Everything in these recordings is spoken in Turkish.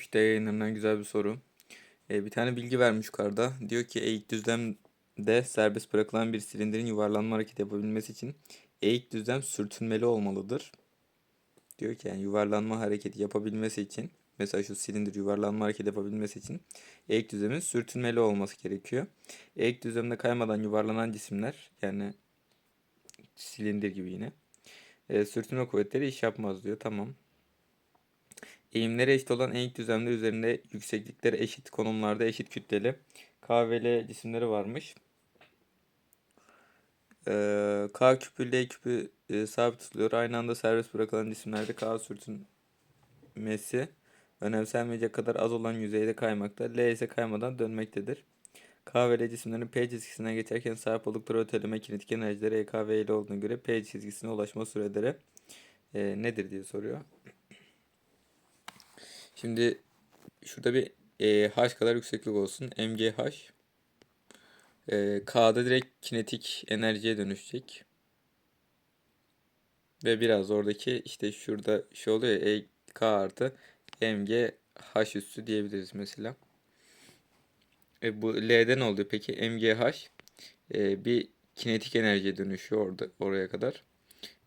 3D yayınlarından güzel bir soru. Ee, bir tane bilgi vermiş yukarıda. Diyor ki eğik düzlemde serbest bırakılan bir silindirin yuvarlanma hareketi yapabilmesi için eğik düzlem sürtünmeli olmalıdır. Diyor ki yani yuvarlanma hareketi yapabilmesi için mesela şu silindir yuvarlanma hareketi yapabilmesi için eğik düzlemin sürtünmeli olması gerekiyor. Eğik düzlemde kaymadan yuvarlanan cisimler yani silindir gibi yine e, sürtünme kuvvetleri iş yapmaz diyor. Tamam. Eğimleri eşit olan eğik düzlemde üzerinde yükseklikleri eşit konumlarda eşit kütleli K ve L cisimleri varmış. Ee, K küpü L küpü e, sabit tutuluyor. Aynı anda serbest bırakılan cisimlerde K sürtünmesi önemsenmeyecek kadar az olan yüzeyde kaymakta. L ise kaymadan dönmektedir. K ve L cisimlerin P çizgisinden geçerken sahip oldukları öteleme kinetik enerjileri EK ve L olduğuna göre P çizgisine ulaşma süreleri e, nedir diye soruyor. Şimdi şurada bir e, h kadar yükseklik olsun. MGH. E, K'da direkt kinetik enerjiye dönüşecek. Ve biraz oradaki işte şurada şey oluyor ya E, K artı MGH üstü diyebiliriz mesela. E, bu L'de ne oluyor peki? MGH e, bir kinetik enerjiye dönüşüyor orada oraya kadar.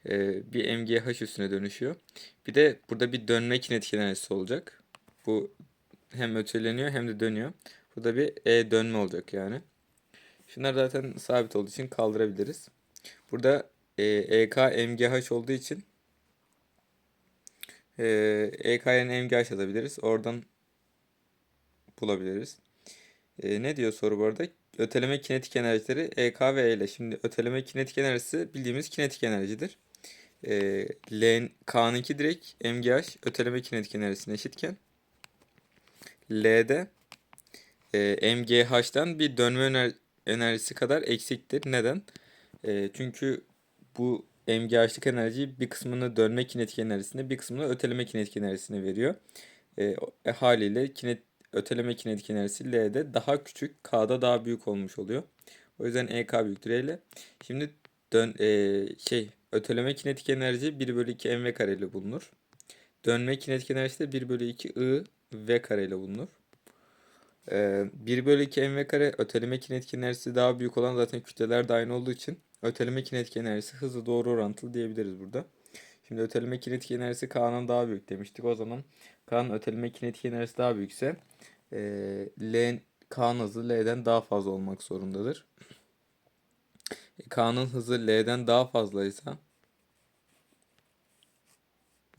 E, bir MGH üstüne dönüşüyor. Bir de burada bir dönme kinetik enerjisi olacak. Bu hem öteleniyor hem de dönüyor. Bu da bir E dönme olacak yani. Şunlar zaten sabit olduğu için kaldırabiliriz. Burada e, EK MGH olduğu için e, EK yerine MGH yazabiliriz. Oradan bulabiliriz. E, ne diyor soru bu arada? Öteleme kinetik enerjileri EK ve E ile. Şimdi öteleme kinetik enerjisi bildiğimiz kinetik enerjidir. E, L, K'nınki direkt MGH öteleme kinetik enerjisine eşitken L'de e, MGH'dan bir dönme ener enerjisi kadar eksiktir. Neden? E, çünkü bu MGH'lık enerjiyi bir kısmını dönme kinetik enerjisine bir kısmını öteleme kinetik enerjisine veriyor. E, e, haliyle kinet, öteleme kinetik enerjisi L'de daha küçük, K'da daha büyük olmuş oluyor. O yüzden EK büyüktür E ile. Şimdi dön, e, şey öteleme kinetik enerji 1 bölü 2 mv kare ile bulunur. Dönme kinetik enerjisi de 1 bölü 2 I v kare ile bulunur. Ee, 1 bölü 2 mv kare öteleme kinetik enerjisi daha büyük olan zaten kütleler de aynı olduğu için öteleme kinetik enerjisi hızlı doğru orantılı diyebiliriz burada. Şimdi öteleme kinetik enerjisi K'nın daha büyük demiştik. O zaman K'nın öteleme kinetik enerjisi daha büyükse e, L, K'nın hızı L'den daha fazla olmak zorundadır. E, K'nın hızı L'den daha fazlaysa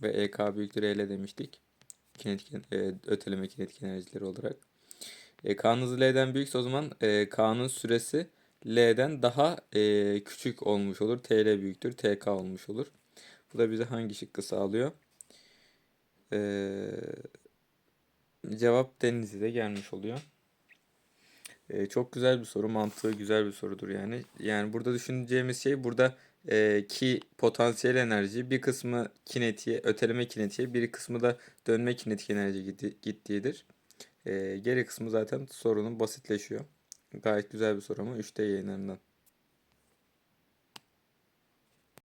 ve EK büyüktür EL demiştik kinetik e, öteleme kinetik enerjileri olarak. E, K'nın hızı L'den büyükse o zaman e, K'nın süresi L'den daha e, küçük olmuş olur. TL büyüktür. TK olmuş olur. Bu da bize hangi şıkkı sağlıyor? E, cevap Denizli'de gelmiş oluyor. E, çok güzel bir soru. Mantığı güzel bir sorudur yani. Yani burada düşüneceğimiz şey burada e, ki potansiyel enerji bir kısmı kinetiğe, öteleme kinetiğe, bir kısmı da dönme kinetik enerji gitti, gittiğidir. E, geri kısmı zaten sorunun basitleşiyor. Gayet güzel bir soru ama 3D yayınlarından.